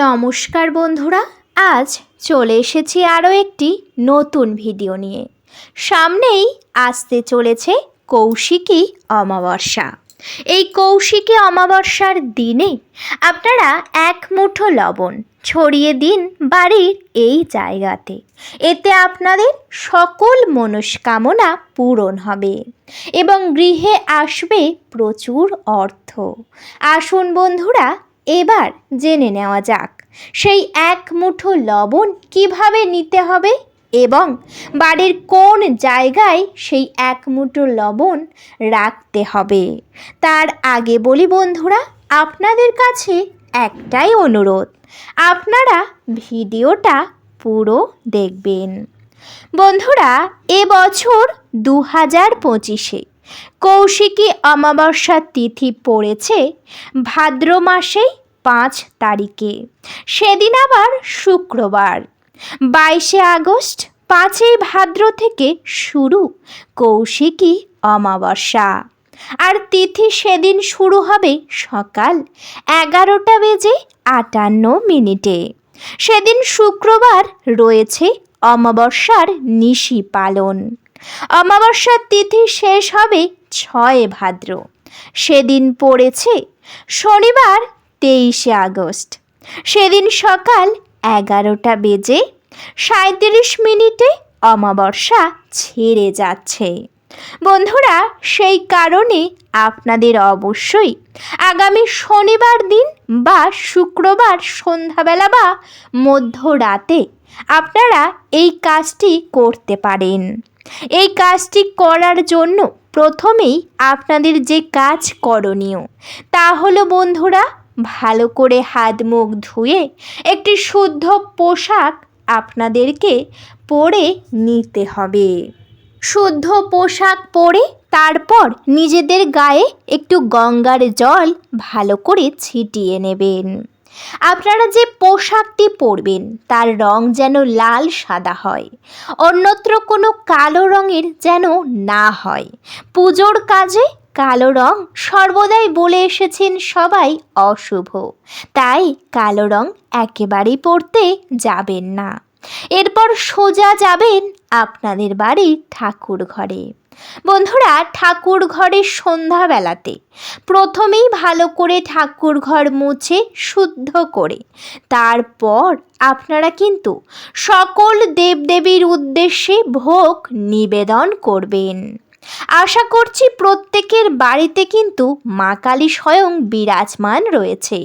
নমস্কার বন্ধুরা, আজ চলে এসেছি আরও একটি নতুন ভিডিও নিয়ে। সামনেই আসতে চলেছে কৌশিকী অমাবস্যা। এই কৌশিকী অমাবস্যার দিনে আপনারা এক মুঠো লবণ ছড়িয়ে দিন বাড়ির এই জায়গাতে। এতে আপনাদের সকল মনস্কামনা পূরণ হবে এবং গৃহে আসবে প্রচুর অর্থ। আসুন বন্ধুরা এবার জেনে নেওয়া যাক, সেই এক মুঠো লবণ কীভাবে নিতে হবে এবং বাড়ির কোন জায়গায় সেই এক মুঠো লবণ রাখতে হবে। তার আগে বলি বন্ধুরা, আপনাদের কাছে একটাই অনুরোধ, আপনারা ভিডিওটা পুরো দেখবেন। বন্ধুরা এবছর দু হাজার পঁচিশে কৌশিকী অমাবস্যার তিথি পড়েছে ভাদ্র মাসে পাঁচ তারিখে। সেদিন আবার শুক্রবার। বাইশে আগস্ট পাঁচই ভাদ্র থেকে শুরু কৌশিকী অমাবস্যা। আর তিথি সেদিন শুরু হবে সকাল এগারোটা বেজে আটান্ন মিনিটে। সেদিন শুক্রবার রয়েছে অমাবস্যার নিশি পালন। অমাবস্যার তিথি শেষ হবে ছয় ভাদ্র। সেদিন পড়েছে শনিবার তেইশে আগস্ট। সেদিন সকাল এগারোটা বেজে সাঁত্রিশ মিনিটে অমাবস্যা ছেড়ে যাচ্ছে। বন্ধুরা, সেই কারণে আপনাদের অবশ্যই আগামী শনিবার দিন বা শুক্রবার সন্ধ্যাবেলা বা মধ্যরাতে আপনারা এই কাজটি করতে পারেন। এই কাজটি করার জন্য প্রথমেই আপনাদের যে কাজ করণীয়, তা হলো বন্ধুরা, ভালো করে হাত মুখ ধুয়ে একটি শুদ্ধ পোশাক আপনাদেরকে পরে নিতে হবে। শুদ্ধ পোশাক পরে তারপর নিজেদের গায়ে একটু গঙ্গার জল ভালো করে ছিটিয়ে নেবেন। আপনারা যে পোশাকটি পরবেন, তার রং যেন লাল সাদা হয়, অন্যত্র কোনো কালো রঙের যেন না হয়। পুজোর কাজে কালো রং সর্বদাই বলে এসেছেন সবাই অশুভ। তাই কালো রং একেবারেই পরতে যাবেন না। এরপর সোজা যাবেন আপনাদের বাড়ির ঠাকুর ঘরে বন্ধুরা ঠাকুর ঘরের সন্ধ্যাবেলাতে প্রথমেই ভালো করে ঠাকুর ঘর মুছে শুদ্ধ করে। তারপর আপনারা কিন্তু সকল দেবদেবীর উদ্দেশ্যে ভোগ নিবেদন করবেন। আশা করছি প্রত্যেকের বাড়িতে কিন্তু মা কালী স্বয়ং বিরাজমান রয়েছে।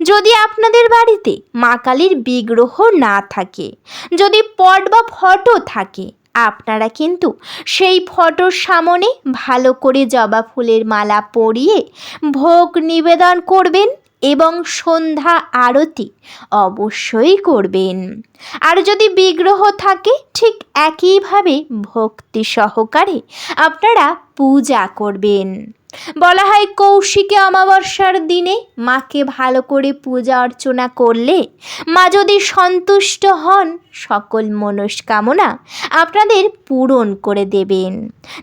যদি আপনাদের বাড়িতে মা কালীর বিগ্রহ না থাকে, যদি পট বা ফটো থাকে আপনারা কিন্তু সেই ফটোর সামনে ভালো করে জবা ফুলের মালা পরিয়ে ভোগ নিবেদন করবেন এবং সন্ধ্যা আরতি অবশ্যই করবেন। আর যদি বিগ্রহ থাকে, ঠিক একইভাবে ভক্তি সহকারে আপনারা পূজা করবেন। বলা হয় কৌশিকে অমাবস্যার দিনে মাকে ভালো করে পূজা অর্চনা করলে মা যদি সন্তুষ্ট হন, সকল মনস্কামনা আপনাদের পূরণ করে দেবেন।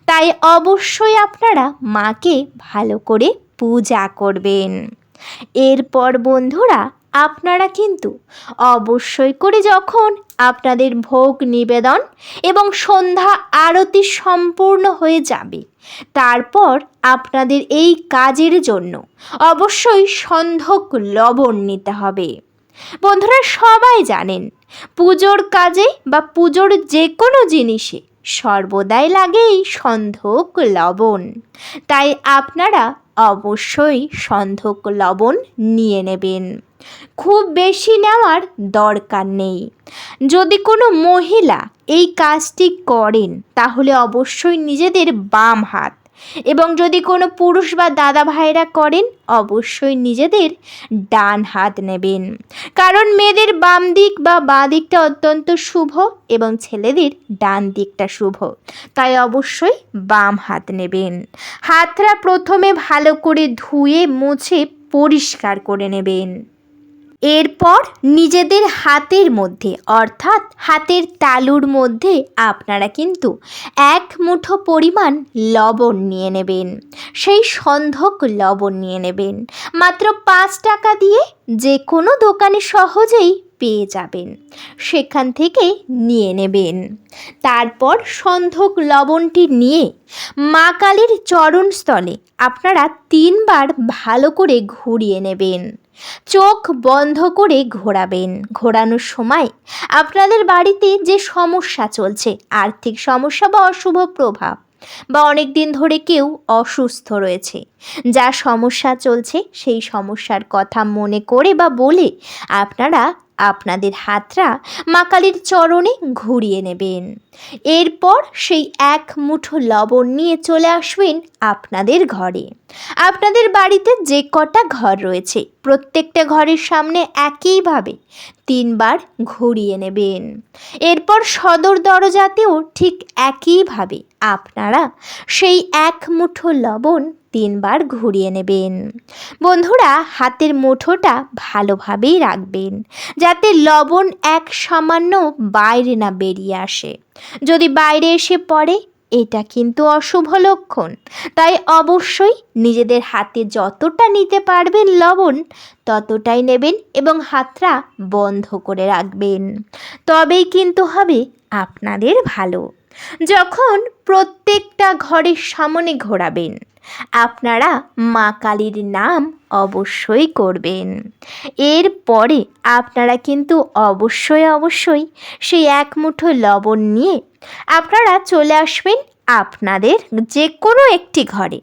তাই অবশ্যই আপনারা মাকে ভালো করে পূজা করবেন। এরপর বন্ধুরা, আপনারা কিন্তু অবশ্যই করে যখন আপনাদের ভোগ নিবেদন এবং সন্ধ্যা আরতি সম্পূর্ণ হয়ে যাবে তারপর আপনাদের এই কাজের জন্য অবশ্যই সন্ধক লবণ নিতে হবে। বন্ধুরা, সবাই জানেন, পুজোর কাজে বা পুজোর যে কোনো জিনিসে সর্বদাই লাগে এই সন্ধক লবণ। তাই আপনারা অবশ্যই সন্ধক লবণ নিয়ে নেবেন। খুব বেশি নেওয়ার দরকার নেই। যদি কোনো মহিলা এই কাজটি করেন, তাহলে অবশ্যই নিজেদের বাম হাত এবং যদি কোনো পুরুষ বা দাদা ভাইরা করেন, অবশ্যই নিজেদের ডান হাত নেবেন। কারণ মেয়েদের বাম দিক বা বাঁ দিকটা অত্যন্ত শুভ এবং ছেলেদের ডান দিকটা শুভ। তাই অবশ্যই বাম হাত নেবেন। হাতরা প্রথমে ভালো করে ধুয়ে, মুছে, পরিষ্কার করে নেবেন। এরপর নিজেদের হাতের মধ্যে, অর্থাৎ হাতের তালুর মধ্যে আপনারা কিন্তু এক মুঠো পরিমাণ লবণ নিয়ে নেবেন। সেই সন্ধক লবণ নিয়ে নেবেন। মাত্র পাঁচ টাকা দিয়ে যে কোনো দোকানে সহজেই পেয়ে যাবেন। সেখান থেকে নিয়ে নেবেন। তারপর সন্ধক লবণটি নিয়ে মা কালীর চরণস্থলে আপনারা তিনবার ভালো করে ঘুরিয়ে নেবেন। চোখ বন্ধ করে ঘোরাবেন। ঘোরানোর সময় আপনাদের বাড়িতে যে সমস্যা চলছে, আর্থিক সমস্যা বা অশুভ প্রভাব বা অনেক দিন ধরে কেউ অসুস্থ রয়েছে, যা সমস্যা চলছে সেই সমস্যার কথা মনে করে বা বলে আপনারা আপনাদের হাতটা মা কালীর চরণে ঘুরিয়ে নেবেন। এরপর সেই এক মুঠো লবণ নিয়ে চলে আসবেন আপনাদের ঘরে। আপনাদের বাড়িতে যে কটা ঘর রয়েছে, প্রত্যেকটা ঘরের সামনে একইভাবে তিনবার ঘুরিয়ে নেবেন। এরপর সদর দরজাতেও ঠিক একইভাবে আপনারা সেই এক মুঠো লবণ তিনবার ঘুরিয়ে নেবেন। বন্ধুরা, হাতের মুঠোটা ভালোভাবেই রাখবেন, যাতে লবণ এক সামান্য বাইরে না বেরিয়ে আসে। যদি বাইরে এসে পড়ে, এটা কিন্তু অশুভ লক্ষণ। তাই অবশ্যই নিজেদের হাতে যতটা নিতে পারবেন লবণ, ততটাই নেবেন এবং হাতটা বন্ধ করে রাখবেন। তবেই কিন্তু হবে আপনাদের ভালো। যখন প্রত্যেকটা ঘরের সামনে ঘোরাবেন আপনারা মা কালীর নাম অবশ্যই করবেন। এরপরে আপনারা কিন্তু অবশ্যই অবশ্যই সেই এক মুঠো লবণ নিয়ে আপনারা চলে আসবেন আপনাদের যে কোনো একটি ঘরে।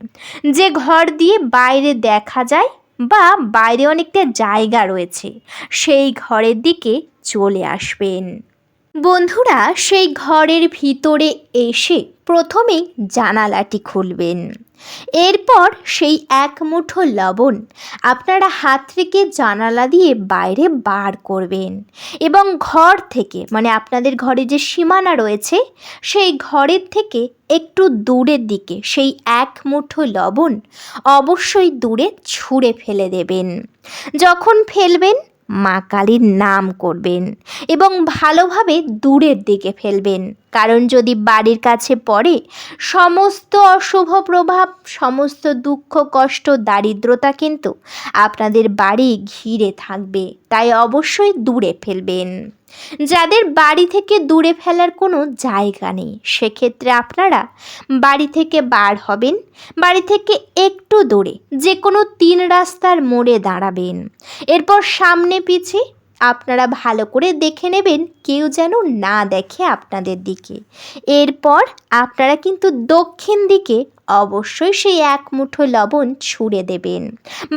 যে ঘর দিয়ে বাইরে দেখা যায় বা বাইরে অনেকটা জায়গা রয়েছে, সেই ঘরের দিকে চলে আসবেন। বন্ধুরা, সেই ঘরের ভিতরে এসে প্রথমেই জানালাটি খুলবেন। এরপর সেই এক মুঠো লবণ আপনারা হাত থেকে জানালা দিয়ে বাইরে বার করবেন এবং ঘর থেকে মানে আপনাদের ঘরে যে সীমানা রয়েছে, সেই ঘরের থেকে একটু দূরের দিকে সেই এক মুঠো লবণ অবশ্যই দূরে ছুঁড়ে ফেলে দেবেন। যখন ফেলবেন মা কালীর নাম করবেন এবং ভালোভাবে দূরের দিকে ফেলবেন। কারণ যদি বাড়ির কাছে পড়ে, সমস্ত অশুভ প্রভাব, সমস্ত দুঃখ, কষ্ট, দারিদ্রতা কিন্তু আপনাদের বাড়ি ঘিরে থাকবে। তাই অবশ্যই দূরে ফেলবেন। যাদের বাড়ি থেকে দূরে ফেলার কোনো জায়গা নেই। সেক্ষেত্রে আপনারা বাড়ি থেকে বার হবেন, বাড়ি থেকে একটু দূরে যে কোনো তিন রাস্তার মোড়ে দাঁড়াবেন। এরপর সামনে পিছে আপনারা ভালো করে দেখে নেবেন কেউ যেন না দেখে আপনাদের দিকে। এরপর আপনারা কিন্তু দক্ষিণ দিকে অবশ্যই সেই এক মুঠো লবণ ছুঁড়ে দেবেন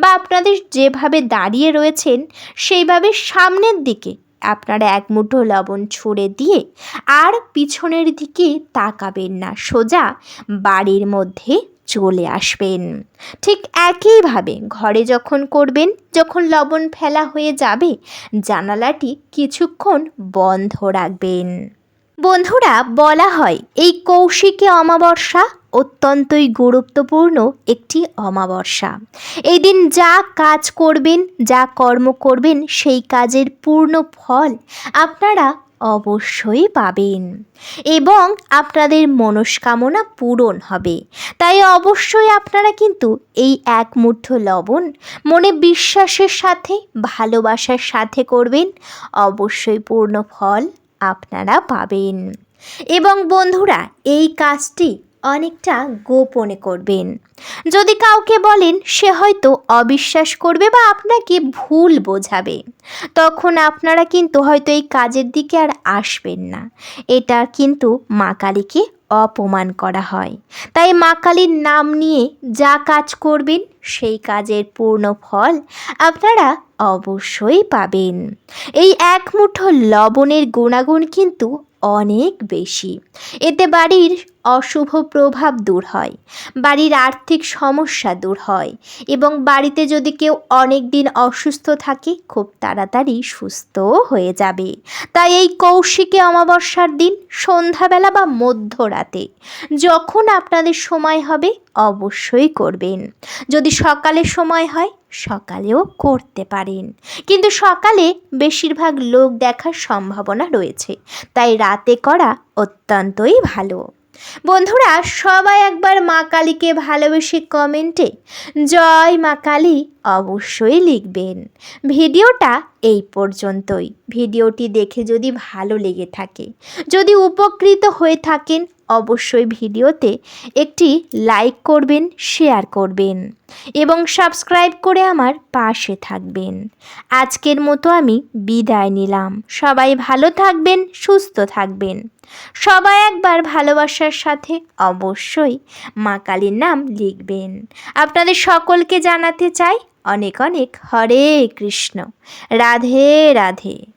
বা আপনাদের যেভাবে দাঁড়িয়ে রয়েছেন, সেইভাবে সামনের দিকে আপনারা এক মুঠো লবণ ছুঁড়ে দিয়ে আর পিছনের দিকে তাকাবেন না, সোজা বাড়ির মধ্যে চলে আসবেন। ঠিক একইভাবে ঘরে যখন করবেন, যখন লবণ ফেলা হয়ে যাবে, জানালাটি কিছুক্ষণ বন্ধ রাখবেন। বন্ধুরা, বলা হয় এই কৌশিকী অমাবস্যা অত্যন্তই গুরুত্বপূর্ণ একটি অমাবস্যা। এই দিন যা কাজ করবেন, যা কর্ম করবেন, সেই কাজের পূর্ণ ফল আপনারা অবশ্যই পাবেন। এবং আপনাদের মনস্কামনা পূরণ হবে। তাই অবশ্যই আপনারা কিন্তু এই এক মুঠো লবণ মনে বিশ্বাসের সাথে, ভালোবাসার সাথে করবেন। অবশ্যই পূর্ণ ফল আপনারা পাবেন। এবং বন্ধুরা, এই কাজটি অনেকটা গোপনে করবেন। যদি কাউকে বলেন, সে হয়তো অবিশ্বাস করবে বা আপনাকে ভুল বোঝাবে, তখন আপনারা কিন্তু হয়তো এই কাজের দিকে আর আসবেন না। এটা কিন্তু মা কালীকে অপমান করা হয়। তাই মা কালীর নাম নিয়ে যা কাজ করবেন, সেই কাজের পূর্ণ ফল আপনারা অবশ্যই পাবেন। এই এক মুঠো লবণের গুণাগুণ কিন্তু অনেক বেশি। এতে বাড়ির অশুভ প্রভাব দূর হয়, বাড়ির আর্থিক সমস্যা দূর হয় এবং বাড়িতে যদি কেউ অনেক দিন অসুস্থ থাকে, খুব তাড়াতাড়ি সুস্থও হয়ে যাবে। তাই এই কৌশিকী অমাবস্যার দিন সন্ধ্যাবেলা বা মধ্যরাতে যখন আপনাদের সময় হবে, অবশ্যই করবেন। যদি সকালে সময় হয় সকালেও করতে পারেন। কিন্তু সকালে বেশিরভাগ লোক দেখার সম্ভাবনা রয়েছে, তাই রাতে করা অত্যন্তই ভালো। বন্ধুরা, সবাই একবার মা কালীকে ভালোবেসে কমেন্টে জয় মা কালী অবশ্যই লিখবেন। ভিডিওটা এই পর্যন্তই। ভিডিওটি দেখে যদি ভালো লেগে থাকে, যদি উপকৃত হয়ে থাকেন অবশ্যই ভিডিওতে একটি লাইক করবেন শেয়ার করবেন এবং সাবস্ক্রাইব করে আমার পাশে থাকবেন। আজকের মতো আমি বিদায় নিলাম। সবাই ভালো থাকবেন, সুস্থ থাকবেন। সবাই একবার ভালোবাসার সাথে অবশ্যই মা কালীর নাম লিখবেন। আপনাদের সকলকে জানাতে চাই অনেক অনেক হরে কৃষ্ণ। রাধে রাধে।